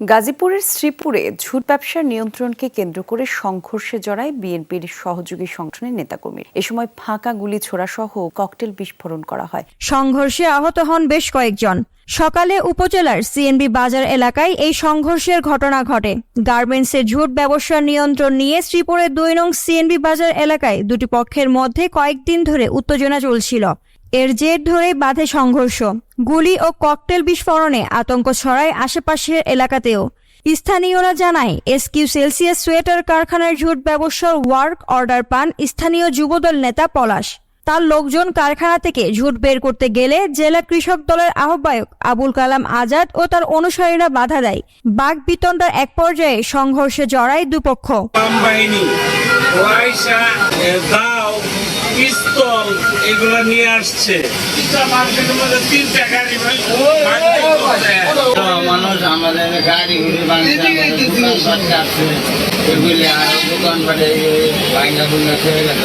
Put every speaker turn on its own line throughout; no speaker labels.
গাজীপুরের শ্রীপুরে ঝুট ব্যবসার নিয়ন্ত্রণকে কেন্দ্র করে সংঘর্ষে জড়ায় বিএনপির সহযোগী সংগঠনের নেতাকর্মী এ সময় ফাঁকা গুলি ছোড়া সহ ককটেল বিস্ফোরণ করা হয়।
সংঘর্ষে আহত হন বেশ কয়েকজন। সকালে উপজেলার সিএনবি বাজার এলাকায় এই সংঘর্ষের ঘটনা ঘটে। গার্মেন্টসের ঝুট ব্যবসার নিয়ন্ত্রণ নিয়ে শ্রীপুরের দুই নং সিএনবি বাজার এলাকায় দুটি পক্ষের মধ্যে কয়েকদিন ধরে উত্তেজনা চলছিল। এর জের ধরেই বাধে সংঘর্ষ। গুলি ও ককটেল বিস্ফোরণে আতঙ্ক ছড়ায় আশেপাশের এলাকাতেও। স্থানীয়রা জানায়, এসকিউ সেলসিয়াস সোয়েটার কারখানার ঝুট ব্যবসার ওয়ার্ক অর্ডার পান স্থানীয় যুবদল নেতা পলাশ। তার লোকজন কারখানা থেকে ঝুট বের করতে গেলে জেলা কৃষক দলের আহ্বায়ক আবুল কালাম আজাদ ও তার অনুসারীরা বাধা দেয়। বাঘ বিতণ্ডার এক পর্যায়ে সংঘর্ষে জড়ায় দুপক্ষ।
পিস্তল এগুলো নিয়ে আসছে।
মানুষ আমাদের গাড়ি ঘুরে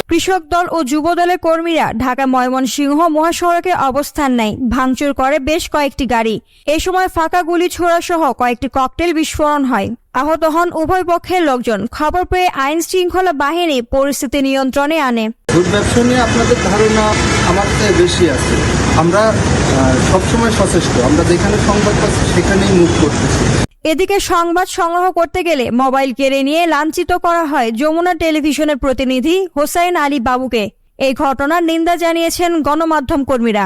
কৃষক দল ও যুব দলের কর্মীরা ঢাকা ময়মনসিংহ মহাসড়কে অবস্থান নেয়। ভাঙচুর করে বেশ কয়েকটি গাড়ি। এ সময় ফাঁকা গুলি ছোড়া সহ কয়েকটি ককটেল বিস্ফোরণ হয়। আহত হন উভয় পক্ষের লোকজন। খবর পেয়ে আইন শৃঙ্খলা বাহিনী পরিস্থিতি নিয়ন্ত্রণে আনে।
দুধ ব্যবসা নিয়ে আপনাদের ধারণা আমার চেয়ে বেশি আছে। আমরা সবসময় সচেষ্ট। আমরা যেখানে সংবাদ পাচ্ছি, সেখানেই মুখ করতেছি।
এদিকে সংবাদ সংগ্রহ করতে গেলে মোবাইল কেড়ে নিয়ে লাঞ্ছিত করা হয় যমুনা টেলিভিশনের প্রতিনিধি হোসাইন আলী বাবুকে। এই ঘটনার নিন্দা জানিয়েছেন গণমাধ্যম কর্মীরা।